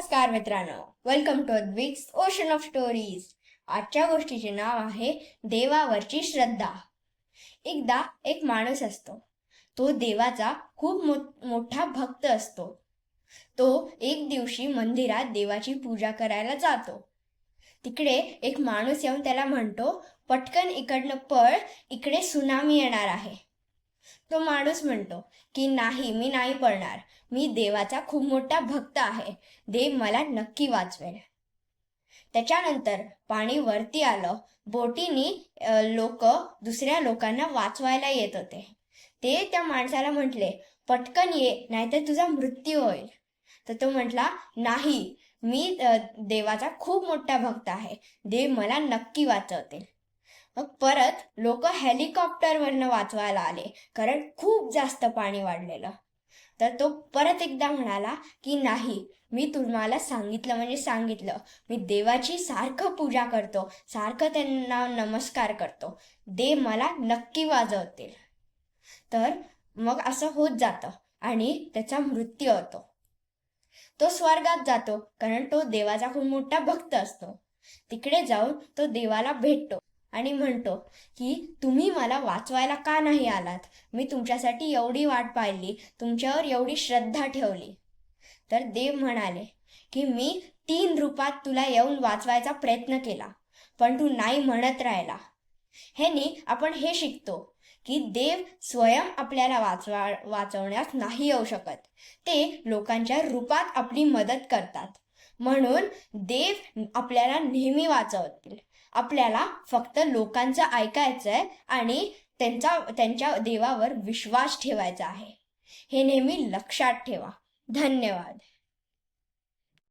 नमस्कार मित्रांनो. Welcome to Vik's ocean of stories आजच्या गोष्टीचे नाव आहे देवावरची श्रद्धा. एकदा एक माणूस असतो. तो देवाचा खूप मोठा भक्त असतो. तो एक दिवशी मंदिरात देवाची पूजा करायला जातो. तिकडे एक माणूस येऊन त्याला म्हणतो पटकन इकडनं पळ इकडे सुनामी येणार आहे. तो माणूस म्हणतो की नाही मी नाही पळणार. मी देवाचा खूप मोठा भक्त आहे. देव मला नक्की वाचवेल. त्याच्यानंतर पाणी वरती आलं. बोटीनी लोक दुसऱ्या लोकांना वाचवायला येत होते. ते त्या माणसाला म्हटले पटकन ये नाहीतर तुझा मृत्यू होईल. तर तो म्हटला नाही मी देवाचा खूप मोठा भक्त आहे. देव मला नक्की वाचवतील. मग परत लोक हेलिकॉप्टरवरनं वाचवायला आले कारण खूप जास्त पाणी वाढलेलं. तर तो परत एकदा म्हणाला की नाही मी तुम्हाला सांगितलं म्हणजे सांगितलं. मी देवाची सारखं पूजा करतो सारखं त्यांना नमस्कार करतो. देव मला नक्की वाजवतील. तर मग असं होत जातं आणि त्याचा मृत्यू होतो. तो स्वर्गात जातो कारण तो देवाचा खूप मोठा भक्त असतो. तिकडे जाऊन तो देवाला भेटतो. आणि म्हणतो की तुम्ही मला वाचवायला का नाही आलात? मी तुमच्यासाठी एवढी वाट पाहिली तुमच्यावर एवढी श्रद्धा ठेवली. तर देव म्हणाले की मी तीन रूपात तुला येऊन वाचवायचा प्रयत्न केला पण तू नाही म्हणत राहिला. ह्यानी आपण हे शिकतो की देव स्वयं आपल्याला वाचवा वाचवण्यास नाही येऊ शकत. ते लोकांच्या रूपात आपली मदत करतात. म्हणून देव आपल्याला नेहमी वाचवतील. आपल्याला फक्त लोकांचं ऐकायचं आहे आणि त्यांचा त्यांच्या देवावर विश्वास ठेवायचा आहे. हे नेहमी लक्षात ठेवा. धन्यवाद.